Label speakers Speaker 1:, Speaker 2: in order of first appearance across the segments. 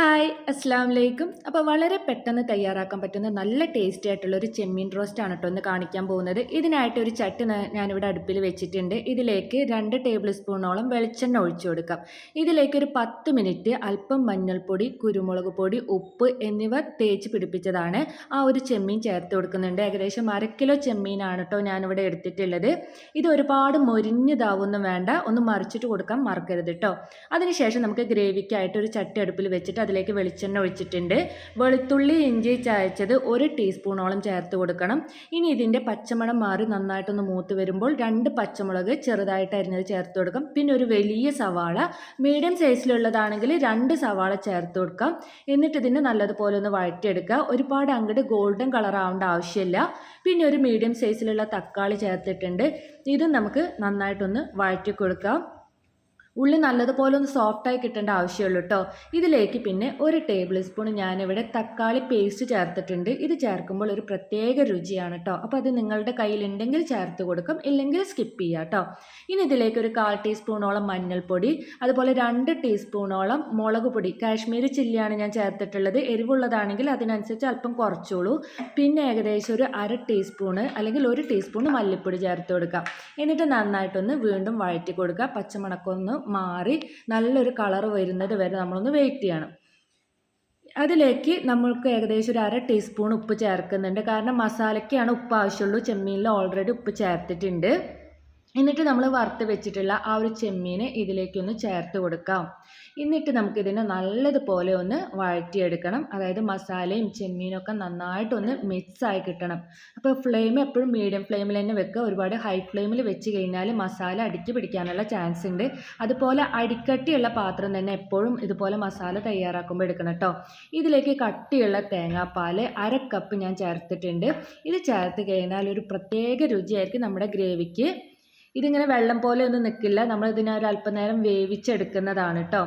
Speaker 1: Hi അസ്സാം വലൈക്കും അപ്പോൾ വളരെ പെട്ടെന്ന് തയ്യാറാക്കാൻ പറ്റുന്ന നല്ല ടേസ്റ്റി ആയിട്ടുള്ള ഒരു ചെമ്മീൻ റോസ്റ്റ് ആണ് കേട്ടോ ഒന്ന് കാണിക്കാൻ പോകുന്നത്. ഇതിനായിട്ട് ഒരു ചട്ടി ഞാനിവിടെ അടുപ്പിൽ വെച്ചിട്ടുണ്ട്. ഇതിലേക്ക് രണ്ട് ടേബിൾ സ്പൂണോളം വെളിച്ചെണ്ണ ഒഴിച്ചു കൊടുക്കാം. ഇതിലേക്ക് ഒരു പത്ത് മിനിറ്റ് അല്പം മഞ്ഞൾപ്പൊടി കുരുമുളക് പൊടി ഉപ്പ് എന്നിവ തേച്ച് പിടിപ്പിച്ചതാണ്. ആ ഒരു ചെമ്മീൻ ചേർത്ത് കൊടുക്കുന്നുണ്ട്. ഏകദേശം അര കിലോ ചെമ്മീനാണ് കേട്ടോ ഞാനിവിടെ എടുത്തിട്ടുള്ളത്. ഇത് ഒരുപാട് മൊരിഞ്ഞതാവൊന്നും വേണ്ട. ഒന്ന് മറിച്ചിട്ട് കൊടുക്കാൻ മറക്കരുത് കേട്ടോ അതിനുശേഷം നമുക്ക് ഗ്രേവിക്കായിട്ട് ഒരു ചട്ടി അടുപ്പിൽ വെച്ചിട്ട് അതിലേക്ക് വെളിച്ചെണ്ണ ഒഴിച്ചിട്ടുണ്ട്. വെളുത്തുള്ളി ഇഞ്ചി ചായച്ചത് ഒരു ടീസ്പൂണോളം ചേർത്ത് കൊടുക്കണം. ഇനി ഇതിന്റെ പച്ചമണം മാറി നന്നായിട്ടൊന്ന് മൂത്ത് വരുമ്പോൾ രണ്ട് പച്ചമുളക് ചെറുതായിട്ട് അരിഞ്ഞത് ചേർത്ത് കൊടുക്കാം. പിന്നെ ഒരു വലിയ സവാള മീഡിയം സൈസിലുള്ളതാണെങ്കിൽ രണ്ട് സവാള ചേർത്ത് കൊടുക്കാം. എന്നിട്ട് ഇതിന് നല്ലതുപോലെ ഒന്ന് വഴറ്റിയെടുക്കുക. ഒരുപാട് അങ്ങോട്ട് ഗോൾഡൻ കളർ ആവേണ്ട ആവശ്യമില്ല. പിന്നെ ഒരു മീഡിയം സൈസിലുള്ള തക്കാളി ചേർത്തിട്ടുണ്ട്. ഇതും നമുക്ക് നന്നായിട്ടൊന്ന് വഴറ്റി കൊടുക്കാം. ഉള്ളി നല്ലതുപോലെ ഒന്ന് സോഫ്റ്റായി കിട്ടേണ്ട ആവശ്യമുള്ളൂ കേട്ടോ ഇതിലേക്ക് പിന്നെ ഒരു ടേബിൾ സ്പൂൺ ഞാനിവിടെ തക്കാളി പേസ്റ്റ് ചേർത്തിട്ടുണ്ട്. ഇത് ചേർക്കുമ്പോൾ ഒരു പ്രത്യേക രുചിയാണ് കേട്ടോ അപ്പോൾ അത് നിങ്ങളുടെ കയ്യിലുണ്ടെങ്കിൽ ചേർത്ത് കൊടുക്കും ഇല്ലെങ്കിൽ സ്കിപ്പ് ചെയ്യുക കേട്ടോ ഇനി ഇതിലേക്ക് ഒരു കാൽ ടീസ്പൂണോളം മഞ്ഞൾപ്പൊടി അതുപോലെ രണ്ട് ടീസ്പൂണോളം മുളക് പൊടി. കാശ്മീരി ചില്ലിയാണ് ഞാൻ ചേർത്തിട്ടുള്ളത്. എരിവുള്ളതാണെങ്കിൽ അതിനനുസരിച്ച് അല്പം കുറച്ചോളൂ. പിന്നെ ഏകദേശം ഒരു അര ടീസ്പൂണ് അല്ലെങ്കിൽ ഒരു ടീസ്പൂൺ മല്ലിപ്പൊടി ചേർത്ത് കൊടുക്കാം. എന്നിട്ട് നന്നായിട്ടൊന്ന് വീണ്ടും വഴറ്റി കൊടുക്കുക. പച്ചമണക്കൊന്ന് മാറി നല്ലൊരു കളർ വരുന്നത് വരെ നമ്മളൊന്ന് വെയിറ്റ് ചെയ്യണം. അതിലേക്ക് നമ്മൾക്ക് ഏകദേശം ഒരു അര ടീസ്പൂൺ ഉപ്പ് ചേർക്കുന്നുണ്ട്. കാരണം മസാലയ്ക്കാണ് ഉപ്പ് ആവശ്യമുള്ളൂ. ചെമ്മീനിൽ ഓൾറെഡി ഉപ്പ് ചേർത്തിട്ടുണ്ട്. എന്നിട്ട് നമ്മൾ വറുത്ത് വെച്ചിട്ടുള്ള ആ ഒരു ചെമ്മീൻ ഇതിലേക്കൊന്ന് ചേർത്ത് കൊടുക്കാം. എന്നിട്ട് നമുക്കിതിനെ നല്ലതുപോലെ ഒന്ന് വഴറ്റിയെടുക്കണം. അതായത് മസാലയും ചെമ്മീനൊക്കെ നന്നായിട്ടൊന്ന് മിക്സ് ആയി കിട്ടണം. അപ്പോൾ ഫ്ലെയിം എപ്പോഴും മീഡിയം ഫ്ലെയിമിൽ തന്നെ വെക്കുക. ഒരുപാട് ഹൈ ഫ്ലെയിമിൽ വെച്ച് കഴിഞ്ഞാൽ മസാല അടിക്ക് പിടിക്കാനുള്ള ചാൻസ് ഉണ്ട്. അതുപോലെ അടിക്കട്ടിയുള്ള പാത്രം തന്നെ എപ്പോഴും ഇതുപോലെ മസാല തയ്യാറാക്കുമ്പോൾ എടുക്കണം കേട്ടോ ഇതിലേക്ക് കട്ടിയുള്ള തേങ്ങാപ്പാൽ അര കപ്പ് ഞാൻ ചേർത്തിട്ടുണ്ട്. ഇത് ചേർത്ത് കഴിഞ്ഞാൽ ഒരു പ്രത്യേക രുചിയായിരിക്കും നമ്മുടെ ഗ്രേവിക്ക്. ഇതിങ്ങനെ വെള്ളം പോലെ ഒന്നും നിൽക്കില്ല നമ്മൾ ഇതിനെ ഒരു അല്പനേരം വേവിച്ചെടുക്കുന്നതാണ് കേട്ടോ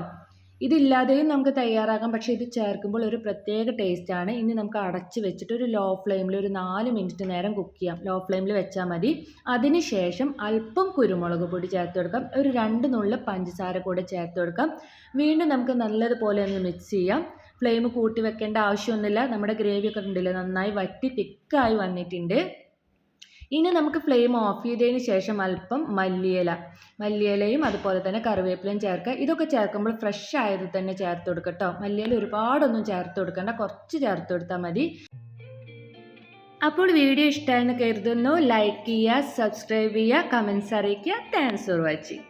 Speaker 1: ഇതില്ലാതെയും നമുക്ക് തയ്യാറാക്കാം. പക്ഷേ ഇത് ചേർക്കുമ്പോൾ ഒരു പ്രത്യേക ടേസ്റ്റാണ്. ഇനി നമുക്ക് അടച്ച് വെച്ചിട്ട് ഒരു ലോ ഫ്ലെയിമിൽ ഒരു നാല് മിനിറ്റ് നേരം കുക്ക് ചെയ്യാം. ലോ ഫ്ലെയിമിൽ വെച്ചാൽ മതി. അതിനുശേഷം അല്പം കുരുമുളക് പൊടി ചേർത്ത് കൊടുക്കാം. ഒരു രണ്ട് നുള്ളു പഞ്ചസാര കൂടെ ചേർത്ത് കൊടുക്കാം. വീണ്ടും നമുക്ക് നല്ലതുപോലെ ഒന്ന് മിക്സ് ചെയ്യാം. ഫ്ലെയിം കൂട്ടി വെക്കേണ്ട ആവശ്യമൊന്നുമില്ല. നമ്മുടെ ഗ്രേവി ഒക്കെ ഉണ്ടല്ലോ നന്നായി വറ്റി തിക്കായി വന്നിട്ടുണ്ട്. ഇനി നമുക്ക് ഫ്ലെയിം ഓഫ് ചെയ്തതിന് ശേഷം അല്പം മല്ലിയില. മല്ലിയിലയും അതുപോലെ തന്നെ കറിവേപ്പിലയും ചേർക്കുക. ഇതൊക്കെ ചേർക്കുമ്പോൾ ഫ്രഷ് ആയത് തന്നെ ചേർത്ത് കൊടുക്കട്ടോ കേട്ടോ. മല്ലിയില ഒരുപാടൊന്നും ചേർത്ത് കൊടുക്കണ്ട. കുറച്ച് ചേർത്ത് കൊടുത്താൽ മതി. അപ്പോൾ വീഡിയോ ഇഷ്ടമായെന്ന് കരുതുന്നു. ലൈക്ക് ചെയ്യുക സബ്സ്ക്രൈബ് ചെയ്യുക കമൻസ് അറിയിക്കുക. Thanks for watching